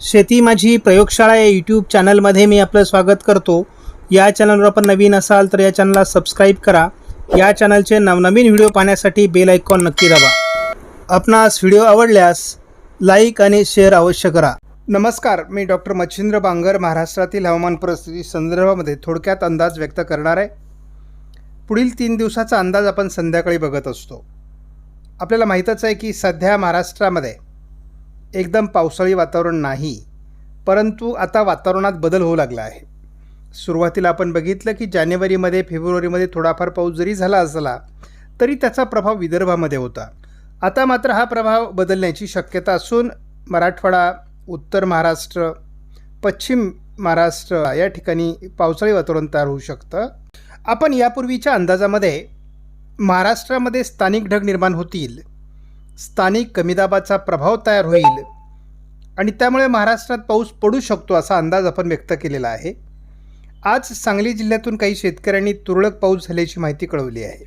शेती माझी प्रयोगशाळा या यूट्यूब चॅनलमध्ये मी आपलं स्वागत करतो. या चॅनलवर आपण नवीन असाल तर या चॅनलला सबस्क्राईब करा. या चॅनलचे नवनवीन व्हिडिओ पाहण्यासाठी बेल आयकॉन नक्की दाबा. आपणास व्हिडिओ आवडल्यास लाईक आणि शेअर अवश्य करा. नमस्कार मी डॉक्टर मच्छिंद्र बांगर महाराष्ट्रातील हवामान परिस्थिती संदर्भामध्ये थोडक्यात अंदाज व्यक्त करणार आहे. पुढील तीन दिवसाचा अंदाज आपण संध्याकाळी बघत असतो. आपल्याला माहीतच आहे की सध्या महाराष्ट्रामध्ये एकदम पावसाळी वातावरण नाही परंतु आता वातावरणात बदल होऊ लागला आहे. सुरुवातीला आपण बघितलं की जानेवारीमध्ये फेब्रुवारीमध्ये थोडाफार पाऊस जरी झाला असला तरी त्याचा प्रभाव विदर्भामध्ये होता. आता मात्र हा प्रभाव बदलण्याची शक्यता असून मराठवाडा उत्तर महाराष्ट्र पश्चिम महाराष्ट्र या ठिकाणी पावसाळी वातावरण तयार होऊ शकतं. आपण यापूर्वीच्या अंदाजामध्ये महाराष्ट्रामध्ये स्थानिक ढग निर्माण होतील स्थानिक कमी दाबाचा प्रभाव तयार होईल. आणि त्यामुळे महाराष्ट्रात पाऊस पडू शकतो असा अंदाज आपण व्यक्त केलेला आहे. आज सांगली जिल्ह्यातून काही शेतकऱ्यांनी तुरळक पाऊस झाल्याची माहिती कळवली आहे.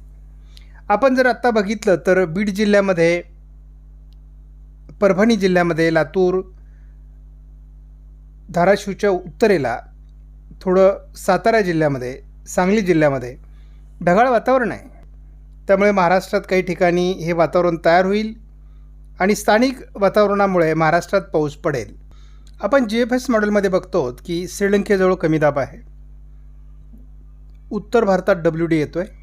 आपण जर आत्ता बघितलं तर बीड जिल्ह्यामध्ये परभणी जिल्ह्यामध्ये लातूर धाराशिवच्या उत्तरेला थोडं सातारा जिल्ह्यामध्ये सांगली जिल्ह्यामध्ये ढगाळ वातावरण आहे. त्यामुळे महाराष्ट्रात काही ठिकाणी हे वातावरण तयार होईल. आणि स्थानिक वातावरणामुळे महाराष्ट्रात पाऊस पडेल. आपण जी एफ एस मॉडेलमध्ये बघतो की श्रीलंकेजवळ कमी दाब आहे. उत्तर भारतात डब्ल्यू डी येतो आहे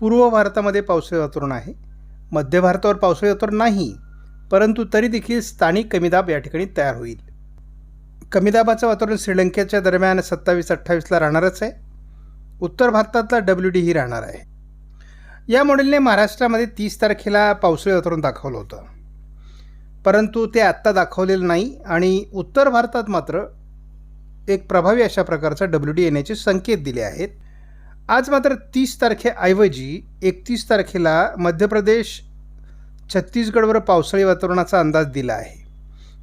पूर्व भारतामध्ये पावसाळी वातावरण आहे. मध्य भारतावर पावसाळी वातावरण नाही परंतु तरी देखील स्थानिक कमी दाब या ठिकाणी तयार होईल. कमी दाबाचं वातावरण श्रीलंकेच्या दरम्यान सत्तावीस अठ्ठावीसला राहणारच आहे. उत्तर भारतातला डब्ल्यू डी ही राहणार आहे. या मॉडेलने महाराष्ट्रामध्ये तीस तारखेला पावसाळी वातावरण दाखवलं होतं. परंतु ते आत्ता दाखवलेलं नाही आणि उत्तर भारतात मात्र एक प्रभावी अशा प्रकारचा डब्ल्यू डी येण्याचे संकेत दिले आहेत. आज मात्र तीस तारखेऐवजी एकतीस तारखेला मध्य प्रदेश छत्तीसगडवर पावसाळी वातावरणाचा अंदाज दिला आहे.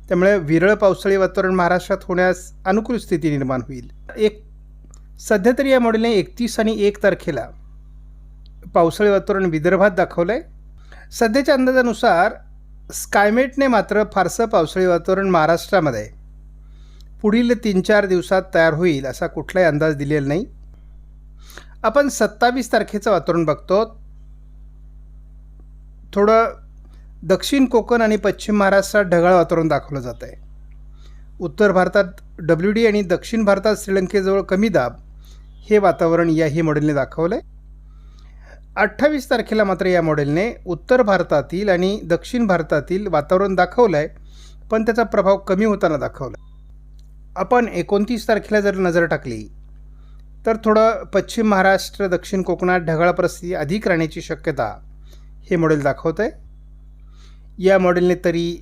त्यामुळे विरळ पावसाळी वातावरण महाराष्ट्रात होण्यास अनुकूल स्थिती निर्माण होईल. एक सध्या तरी या मॉडेलने एकतीस आणि एक तारखेला पावसाळी वातावरण विदर्भात दाखवलं आहे सध्याच्या अंदाजानुसार स्कायमेटने मात्र फारसं पावसाळी वातावरण महाराष्ट्रामध्ये पुढील तीन चार दिवसात तयार होईल असा कुठलाही अंदाज दिलेला नाही. आपण सत्तावीस तारखेचं वातावरण बघतो. थोडं दक्षिण कोकण आणि पश्चिम महाराष्ट्रात ढगाळ वातावरण दाखवलं जात आहे उत्तर भारतात डब्ल्यू डी आणि दक्षिण भारतात श्रीलंकेजवळ कमी दाब हे वातावरण याही मॉडेलने दाखवलं आहे अठ्ठावीस तारखेला मात्र या मॉडेलने उत्तर भारतातील आणि दक्षिण भारतातील वातावरण दाखवलं आहे पण त्याचा प्रभाव कमी होताना दाखवला आपण एकोणतीस तारखेला जर नजर टाकली तर थोडं पश्चिम महाराष्ट्र दक्षिण कोकणात ढगाळ परिस्थिती अधिक राहण्याची शक्यता हे मॉडेल दाखवतं आहे या मॉडेलने तरी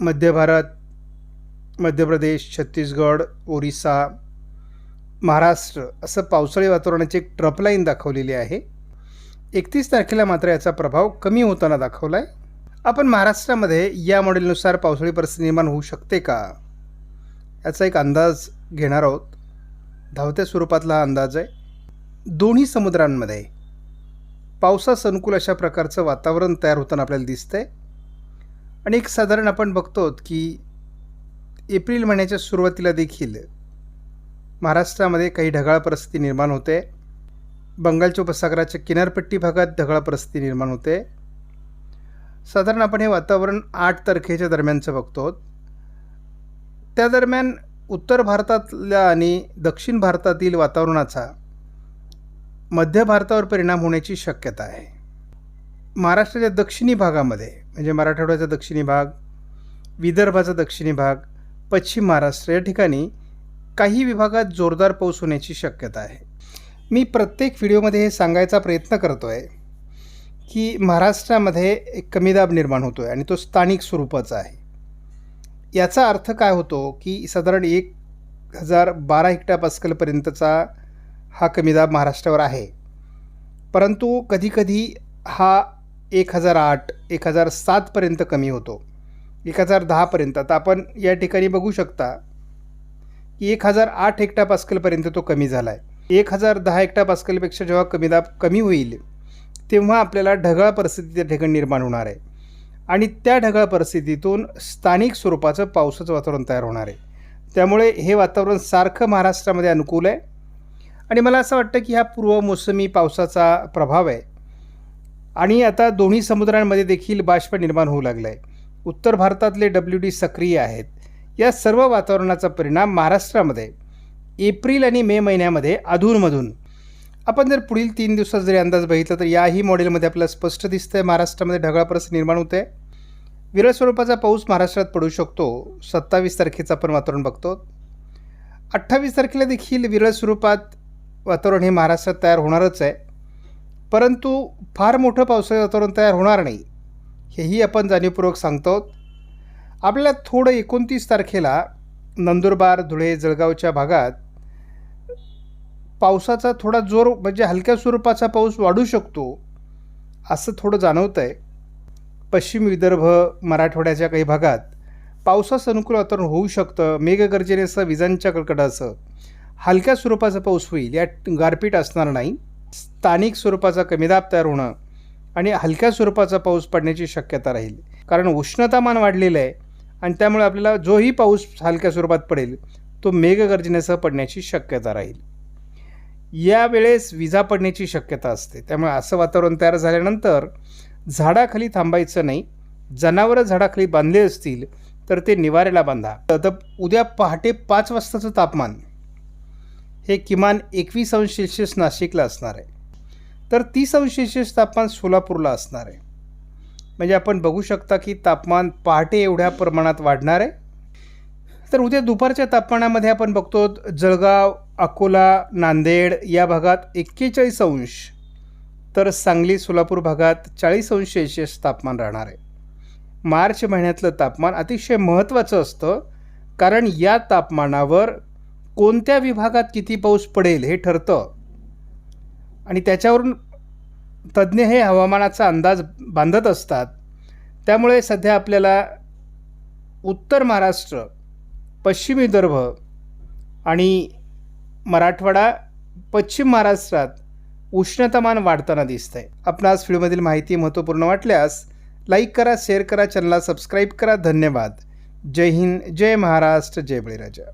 मध्य भारत मध्य प्रदेश छत्तीसगड ओरिसा महाराष्ट्र असं पावसाळी वातावरणाची एक ट्रपलाईन दाखवलेली आहे. एकतीस तारखेला मात्र याचा प्रभाव कमी होताना दाखवला आहे आपण महाराष्ट्रामध्ये या मॉडेलनुसार पावसाळी परिस्थिती निर्माण होऊ शकते का? याचा एक अंदाज घेणार आहोत. धावत्या स्वरूपातला हा अंदाज आहे. दोन्ही समुद्रांमध्ये पावसास अनुकूल अशा प्रकारचं वातावरण तयार होताना आपल्याला दिसतंय. आणि एक साधारण आपण बघतो की एप्रिल महिन्याच्या सुरुवातीला देखील महाराष्ट्रामध्ये काही ढगाळ परिस्थिती निर्माण होते. बंगालच्या उपसागराच्या किनारपट्टी भागात ढगाळ परिस्थिती निर्माण होते. साधारण आपण हे वातावरण आठ तारखेच्या दरम्यानचं बघतो. त्या दरम्यान उत्तर भारतातल्या आणि दक्षिण भारतातील वातावरणाचा मध्य भारतावर परिणाम होण्याची शक्यता आहे. महाराष्ट्राच्या दक्षिणी भागामध्ये म्हणजे मराठवाड्याचा दक्षिणी भाग विदर्भाचा दक्षिणी भाग पश्चिम महाराष्ट्र या ठिकाणी काही विभागात जोरदार पाऊस होण्याची शक्यता आहे. मी प्रत्येक व्हिडिओमध्ये हे सांगायचा प्रयत्न करतो आहे की महाराष्ट्रामध्ये एक कमी दाब निर्माण होतो आहे आणि तो स्थानिक स्वरूपाचा आहे. याचा अर्थ काय होतो की साधारण एक हजार बारा हेक्टा पास्कलपर्यंतचा हा कमी दाब महाराष्ट्रावर आहे. परंतु कधीकधी हा एक हजार आठ एक हजार सातपर्यंत कमी होतो. एक हजार दहापर्यंत आता आपण या ठिकाणी बघू शकता की एक हजार आठ हेक्टा पास्कलपर्यंत तो कमी झाला आहे एक हजार दहा एकटा पास्कलपेक्षा जेव्हा कमी दाब कमी होईल तेव्हा आपल्याला ढगाळ परिस्थिती त्या ठिकाणी निर्माण होणार आहे. आणि त्या ढगाळ परिस्थितीतून स्थानिक स्वरूपाचं पावसाचं वातावरण तयार होणार आहे. त्यामुळे हे वातावरण सारखं महाराष्ट्रामध्ये अनुकूल आहे. आणि मला असं वाटतं की हा पूर्व मोसमी पावसाचा प्रभाव आहे. आणि आता दोन्ही समुद्रांमध्ये देखील बाष्प निर्माण होऊ लागलं आहे उत्तर भारतातले डब्ल्यू डी सक्रिय आहेत. या सर्व वातावरणाचा परिणाम महाराष्ट्रामध्ये एप्रिल आणि मे महिन्यामध्ये अधूनमधून. आपण जर पुढील तीन दिवसात जरी अंदाज बघितला तर याही मॉडेलमध्ये आपल्याला स्पष्ट दिसतंय महाराष्ट्रामध्ये ढगाळ परिस्थिती निर्माण होते. विरळ स्वरूपाचा पाऊस महाराष्ट्रात पडू शकतो. सत्तावीस तारखेचं आपण वातावरण बघतो. अठ्ठावीस तारखेला देखील विरळ स्वरूपात वातावरण हे महाराष्ट्रात तयार होणारच आहे. परंतु फार मोठं पावसाळी वातावरण तयार होणार नाही हेही आपण जाणीवपूर्वक सांगतो. आपल्याला थोडं एकोणतीस तारखेला नंदुरबार धुळे जळगावच्या भागात पावसाचा थोडा जोर म्हणजे हलक्या स्वरूपाचा पाऊस वाढू शकतो असं थोडं जाणवतं आहे पश्चिम विदर्भ मराठवाड्याच्या काही भागात पावसास अनुकूल वातावरण होऊ शकतं मेघगर्जनेसह विजांच्या कडकडासह. हलक्या स्वरूपाचा पाऊस होईल यात गारपीट असणार नाही. स्थानिक स्वरूपाचा कमीदाब तयार होणं आणि हलक्या स्वरूपाचा पाऊस पडण्याची शक्यता राहील. कारण उष्णतामान वाढलेलं आहे आणि त्यामुळे आपल्याला जोही पाऊस हलक्या स्वरूपात पडेल तो मेघगर्जनेसह पडण्याची शक्यता राहील. यावेळेस विजा पडण्याची शक्यता असते. त्यामुळे असं वातावरण तयार झाल्यानंतर झाडाखाली थांबायचं नाही. जनावरं झाडाखाली बांधले असतील तर ते निवाऱ्याला बांधा. तर उद्या पहाटे पाच वाजताचं तापमान हे किमान एकवीस अंश सेल्सिअस नाशिकला असणार आहे. तर तीस अंश सेल्सिअस तापमान सोलापूरला असणार आहे. म्हणजे आपण बघू शकता की तापमान पहाटे एवढ्या प्रमाणात वाढणार आहे. तर उद्या दुपारच्या तापमानामध्ये आपण बघतो जळगाव अकोला नांदेड या भागात एक्केचाळीस अंश तर सांगली सोलापूर भागात चाळीस अंश सेल्शियस तापमान राहणार आहे. मार्च महिन्यातलं तापमान अतिशय महत्त्वाचं असतं कारण या तापमानावर कोणत्या विभागात किती पाऊस पडेल हे ठरतं. आणि त्याच्यावरून तज्ज्ञ हे हवामानाचा अंदाज बांधत असतात. त्यामुळे सध्या आपल्याला उत्तर महाराष्ट्र पश्चिम विदर्भ आणि मराठवाडा पश्चिम महाराष्ट्रात उष्णतामान वाढताना दिसतं आहे आपणास व्हिडिओमधील माहिती महत्त्वपूर्ण वाटल्यास लाईक करा शेअर करा चॅनलला सबस्क्राईब करा. धन्यवाद. जय हिंद जय महाराष्ट्र जय बळीराजा.